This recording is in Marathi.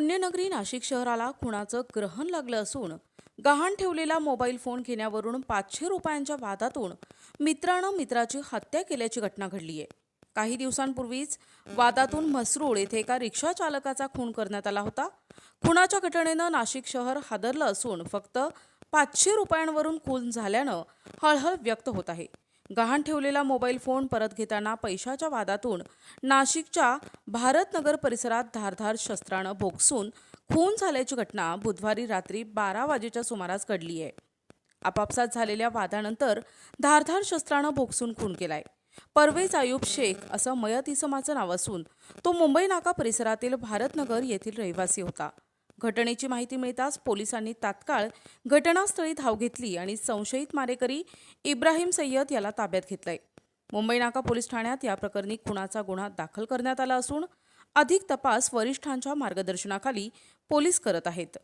पुण्यनगरी नाशिक शहराला खुणाचं ग्रहण लागलं असून गहाण ठेवलेला मोबाईल फोन घेण्यावरून पाचशे रुपयांच्या वादातून मित्रानं मित्राची हत्या केल्याची घटना घडली आहे. काही दिवसांपूर्वीच वादातून म्हसरूळ येथे एका रिक्षा चालकाचा खून करण्यात आला होता. खुनाच्या घटनेनं नाशिक शहर हादरलं असून फक्त पाचशे रुपयांवरून खून झाल्यानं हळहळ व्यक्त होत आहे. गहाण ठेवलेला मोबाईल फोन परत घेताना पैशाच्या वादातून नाशिकच्या भारतनगर परिसरात धारधार शस्त्रानं भोगसून खून झाल्याची घटना बुधवारी रात्री बारा वाजेच्या सुमारास घडली आहे. आपापसात झालेल्या वादानंतर धारधार शस्त्रानं भोगसून खून केलाय. परवेज आयुब शेख असं मयत इसमाचं नाव असून तो मुंबई नाका परिसरातील भारतनगर येथील रहिवासी होता. घटनेची माहिती मिळताच पोलिसांनी तात्काळ घटनास्थळी धाव घेतली आणि संशयित मारेकरी इब्राहिम सय्यद याला ताब्यात घेतलंय. मुंबई नाका पोलीस ठाण्यात या प्रकरणी खुनाचा गुन्हा दाखल करण्यात आला असून अधिक तपास वरिष्ठांच्या मार्गदर्शनाखाली पोलीस करत आहेत.